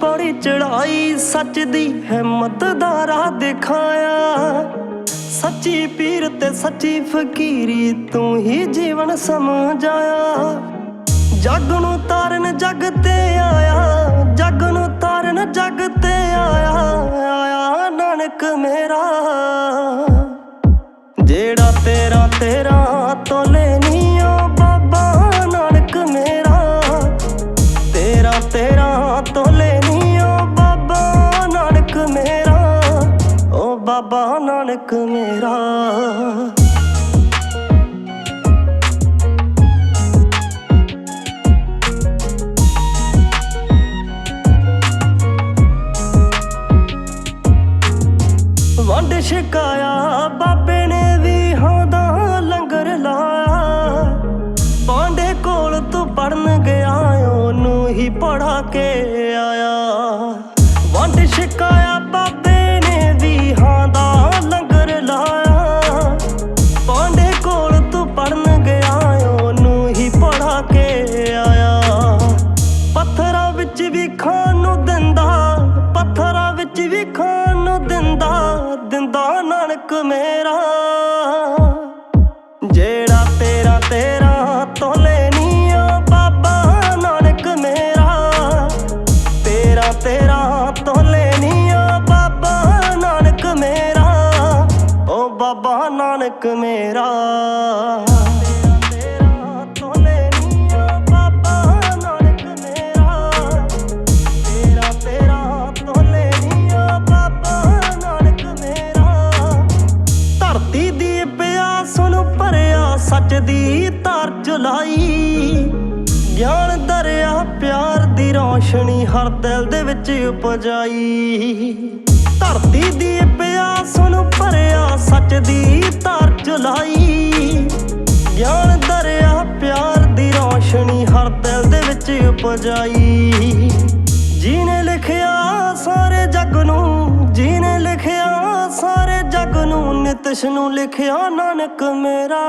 ਪੌੜੀ ਚੜਾਈ ਸੱਚ ਦੀ ਹਿੰਮਤ ਦਾ ਰਾਹ ਦਿਖਾਇਆ। ਸੱਚੀ ਪੀਰ ਤੇ ਸੱਚੀ ਫਕੀਰੀ, ਤੂੰ ਹੀ ਜੀਵਨ ਸਮਝਾਇਆ। ਜੱਗ ਨੂੰ ਤਾਰਨ ਜੱਗ ਤੇ ਆਇਆ, ਜੱਗ ਨੂੰ ਤਾਰਨ ਜੱਗ ਤੇ ਆਇਆ ਆਇਆ ਨਾਨਕ ਮੇਰਾ। ਜਿਹੜਾ ਤੇਰਾ ਤੇਰਾ ਬਾਬਾ ਨਾਨਕ ਮੇਰਾ। ਵੰਡ ਛਕਾਇਆ ਬਾਬੇ ਨੇ ਵੀ ਹਾਂ ਨਾਨਕ ਮੇਰਾ। ਜਿਹੜਾ ਤੇਰਾ ਤੇਰਾ ਤੋਲੇ ਨੀ ਓ ਬਾਬਾ ਨਾਨਕ ਮੇਰਾ। ਤੇਰਾ ਤੇਰਾ ਤੋਲੇ ਨੀ ਓ ਬਾਬਾ ਨਾਨਕ ਮੇਰਾ। ਓ ਬਾਬਾ ਨਾਨਕ ਮੇਰਾ। ਦੀ ਧਾਰ ਚੁਲਾਈ। ਗਿਆਨ ਦਰਿਆ ਪਿਆਰ ਦੀ ਰੌਸ਼ਨੀ ਹਰ ਦਿਲ ਦੇ ਵਿੱਚ ਉਪਜਾਈ। ਧਰਤੀ ਦੀ ਪਿਆਸ ਨੂੰ ਭਰਿਆ ਸੱਚ ਦੀ ਧਾਰ ਚੁਲਾਈ। ਗਿਆਨ ਦਰਿਆ ਪਿਆਰ ਦੀ ਰੌਸ਼ਨੀ ਹਰ ਦਿਲ ਦੇ ਵਿੱਚ ਉਪਜਾਈ। ਜੀਨੇ ਲਿਖਿਆ ਸਾਰੇ ਜਗ ਨੂੰ, ਜੀਨੇ ਲਿਖਿਆ ਸਾਰੇ ਜਗ ਨੂੰ, ਨਿਤਿਸ਼ ਨੂੰ ਲਿਖਿਆ ਨਾਨਕ ਮੇਰਾ।